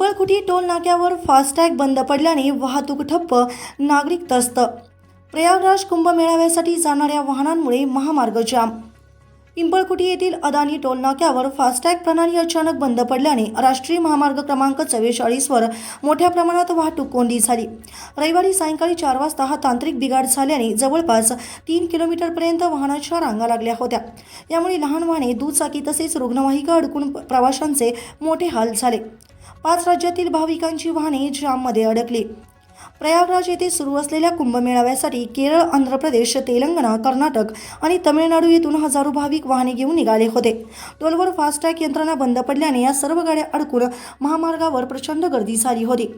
Toll नाक्यावर FASTag बंद पडल्याने वाहतूक ठप्प नागरिक त्रस्त प्रयागराज कुंभमेळाव्यासाठी जाणाऱ्या वाहनांमुळे महामार्ग जाम. पिंपळकुटी येथील अदानी टोल नाक्यावर फास्टॅग प्रणाली अचानक बंद पडल्याने राष्ट्रीय महामार्ग क्रमांक चव्वेचाळीसवर मोठ्या प्रमाणात वाहतूक कोंडी झाली. रविवारी सायंकाळी चार वाजता हा तांत्रिक बिघाड झाल्याने जवळपास तीन किलोमीटरपर्यंत वाहनाच्या रांगा लागल्या होत्या. यामुळे लहान वाहने दुचाकी तसेच रुग्णवाहिका अडकून प्रवाशांचे मोठे हाल झाले. पाच राज्यातील भाविकांची वाहने जाममध्ये अडकली. प्रयागराज येथे सुरू असलेल्या कुंभमेळाव्यासाठी केरळ आंध्र प्रदेश तेलंगणा कर्नाटक आणि तमिळनाडू येथून हजारो भाविक वाहने घेऊन निघाले होते. टोलवर फास्टॅग यंत्रणा बंद पडल्याने या सर्व गाड्या अडकून महामार्गावर प्रचंड गर्दी झाली होती.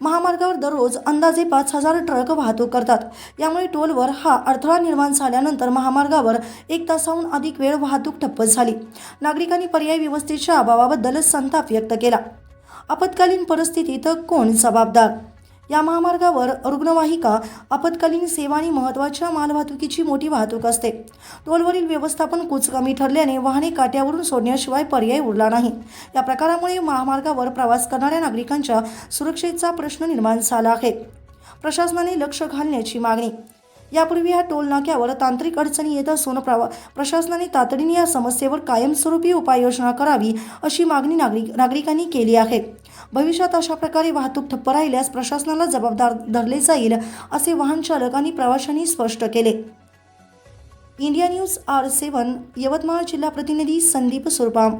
महामार्गावर दररोज अंदाजे पाच हजार ट्रक वाहतूक करतात. यामुळे टोलवर हा अडथळा निर्माण झाल्यानंतर महामार्गावर एक तासाहून अधिक वेळ वाहतूक ठप्प झाली. नागरिकांनी पर्यायी व्यवस्थेच्या अभावाबद्दल संताप व्यक्त केला. आपत्कालीन परिस्थितीत कोण जबाबदार? या महामार्गावर रुग्णवाहिका आपत्कालीन सेवा आणि महत्त्वाच्या मालवाहतुकीची मोठी वाहतूक असते. टोलवरील व्यवस्थापन कुचकामी ठरल्याने वाहने काट्यावरून सोडण्याशिवाय पर्याय उरला नाही. या प्रकारामुळे महामार्गावर प्रवास करणाऱ्या नागरिकांच्या सुरक्षेचा प्रश्न निर्माण झाला आहे. प्रशासनाने लक्ष घालण्याची मागणी यापूर्वी या टोल नाक्यावर तांत्रिक अडचणी येत असून प्रवा प्रशासनाने तातडीने या समस्येवर कायमस्वरूपी उपाययोजना करावी अशी मागणी नागरिक नागरिकांनी केली आहे. भविष्यात अशा प्रकारे वाहतूक ठप्प राहिल्यास प्रशासनाला जबाबदार धरले जाईल असे वाहन चालक आणि प्रवाशांनी स्पष्ट केले. India news R seven Yavatmal जिल्हा प्रतिनिधी संदीप सुरपाम